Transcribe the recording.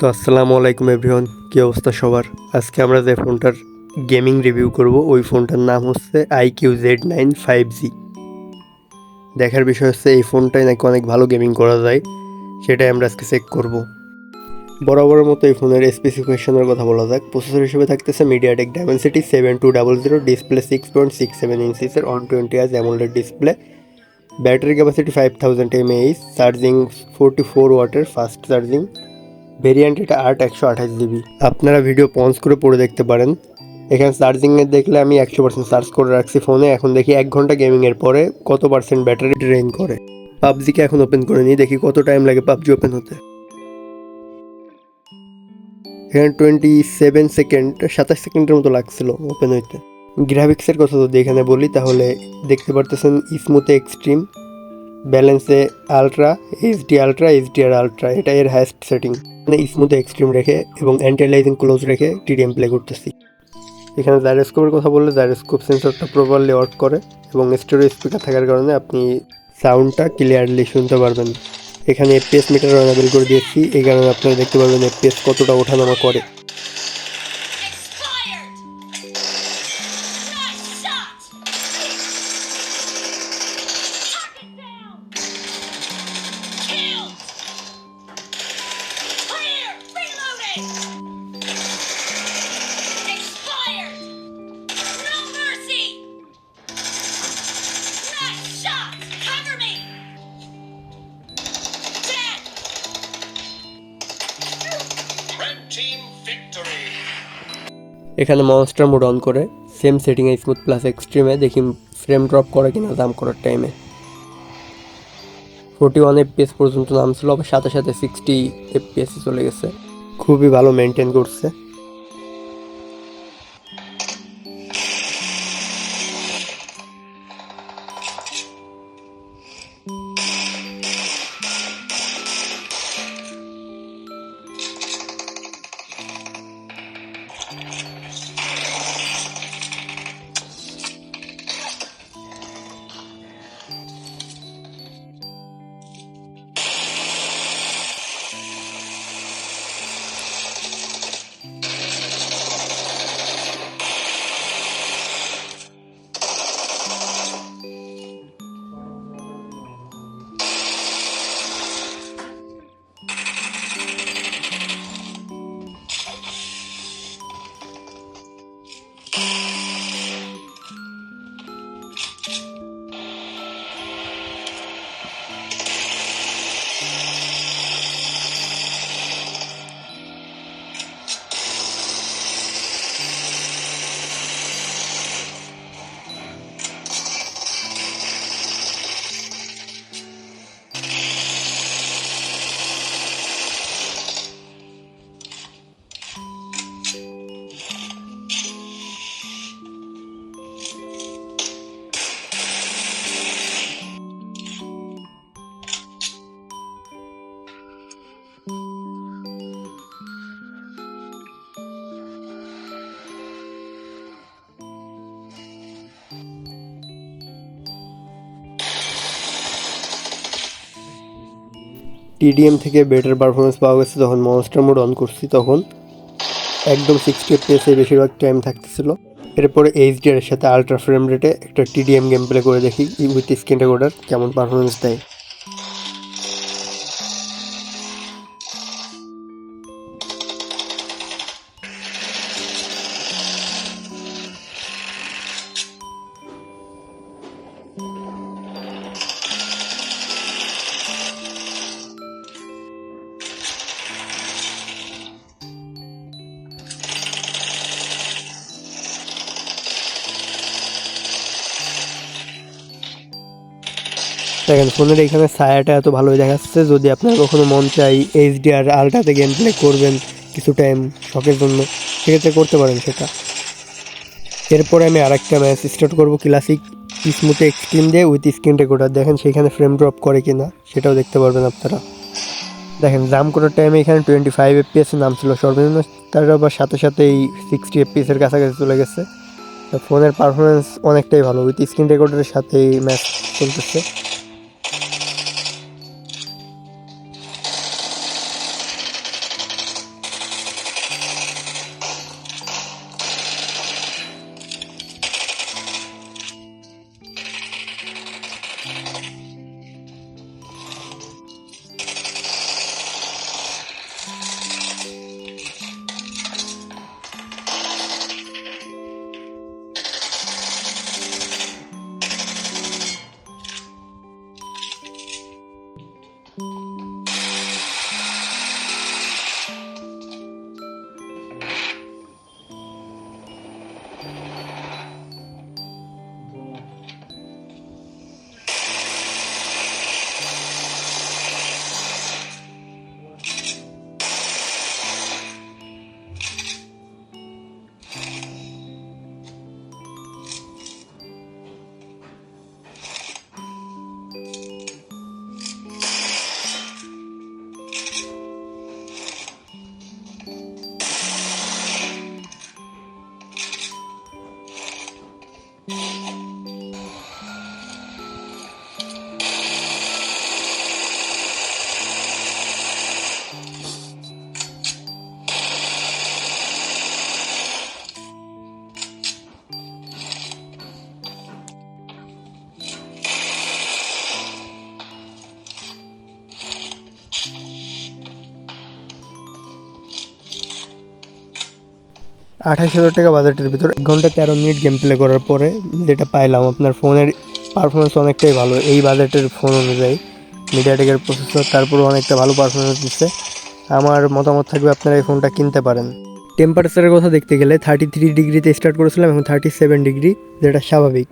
তো আসসালামু আলাইকুম এভরিওয়ান, কী অবস্থা সবার? আজকে আমরা যে ফোনটার গেমিং রিভিউ করব, ওই ফোনটার নাম হচ্ছে iQOO Z nine five G. দেখার বিষয় হচ্ছে এই ফোনটায় নাকি অনেক ভালো গেমিং করা যায়, সেটাই আমরা আজকে চেক করব। বরাবরের মতো এই ফোনের স্পেসিফিকেশনের কথা বলা যাক। প্রসেসর হিসেবে থাকতেছে MediaTek Dimensity seven two double zero display six point six seven ইঞ্চিসের one twenty আজ AMOLED display battery capacity five thousand mAh charging forty four ওয়াটের ফাস্ট চার্জিং ভেরিয়েন্ট এটা আট একশো আঠাশ জিবি আপনারা ভিডিও পজ করে পড়ে দেখতে পারেন। এখানে চার্জিংয়ের দেখলে আমি একশো পার্সেন্ট চার্জ করে রাখছি ফোনে এখন দেখি এক ঘণ্টা গেমিংয়ের পরে কত পার্সেন্ট ব্যাটারি ড্রেন করে। পাবজিকে এখন ওপেন করে নিই, দেখি কত টাইম লাগে পাবজি ওপেন হতে। এখানে টোয়েন্টি সেভেন সেকেন্ড সাতাশ সেকেন্ডের মতো লাগছিল ওপেন হইতে। গ্রাফিক্সের কথা যদি এখানে বলি, তাহলে দেখতে পারতেছেন স্মুথে এক্সট্রিম ব্যালেন্সে ultra HD ultra HDR ultra এটা এর হাইস্ট সেটিং স্মুথে এক্সট্রিম রেখে এবং অ্যান্টিলাইজিং ক্লোজ রেখে টিডিএম প্লে করতেছি। এখানে জাইরোস্কোপের কথা বললে জাইরোস্কোপ সেন্সরটা প্রপারলি ওয়ার্ক করে এবং স্টোরেজ স্পিকার থাকার কারণে আপনি সাউন্ডটা ক্লিয়ারলি শুনতে পারবেন। এখানে এফপিএস মিটার অ্যানাবেল করে দিয়েছি। এই কারণে আপনারা দেখতে পারবেন এফপিএস কতটা ওঠানামা করে। এখানে মনস্টার মোড অন করে সেম সেটিং এ স্মুথ প্লাস এক্সট্রিমে দেখি ফ্রেম ড্রপ করে কিনা দাম করার টাইমে ফোর্টি ওয়ান এফপিএস পর্যন্ত নামছিল, আবার সাথে সাথে সিক্সটি এফপিএস চলে গেছে। খুবই ভালো মেনটেন করছে। টিডিএম থেকে বেটার পারফরমেন্স পাওয়া গেছে যখন মনস্টার মোড অন করছি তখন। একদম সিক্সটি এফপিএসে বেশিরভাগ টাইম থাকতেছিল। এরপরে এইচডিআর সাথে আলট্রা ফ্রেম রেটে একটা টিডিএম গেম প্লে করে দেখি উইথ স্ক্রিন রেকর্ডার কেমন পারফরমেন্স দেয়। দেখেন ফোনের এখানে ছায়াটা এত ভালোই দেখাচ্ছে, যদি আপনার কখনো মন চাই এইচডিআর আলট্রাতে গেম প্লে করবেন কিছু টাইম শখের জন্য, সেক্ষেত্রে করতে পারেন সেটা। এরপরে আমি আরেকটা ম্যাচ স্টার্ট করব ক্লাসিক স্মুথে এক্সট্রিম দিয়ে উইথ স্ক্রিন রেকর্ডার দেখেন, সেখানে ফ্রেম ড্রপ করে কি না সেটাও দেখতে পারবেন আপনারা। দেখেন জাম করার টাইমে এখানে টোয়েন্টি ফাইভ এফপিএস নাম ছিল। সর্বনিম্ন তার আবার সাথে সাথে এই সিক্সটি এফপিএসের কাছাকাছি চলে গেছে। ফোনের পারফরমেন্স অনেকটাই ভালো। উইথ স্ক্রিন রেকর্ডারের সাথে এই ম্যাচ চলতেছে। আঠাশ হাজার টাকা বাজেটের ভিতর। এক ঘণ্টা তেরো মিনিট গেম প্লে করার পরে যেটা পাইলাম, আপনার ফোনের পারফরমেন্স অনেকটাই ভালো। এই বাজেটের ফোন অনুযায়ী মিডিয়াটেকের প্রসেসর তারপরও অনেকটা ভালো পারফরমেন্স দিচ্ছে। আমার মতামত থাকবে, আপনারা এই ফোনটা কিনতে পারেন। টেম্পারেচারের কথা দেখতে গেলে থার্টি থ্রি ডিগ্রিতে স্টার্ট করেছিলাম এবং থার্টি সেভেন ডিগ্রি যেটা স্বাভাবিক।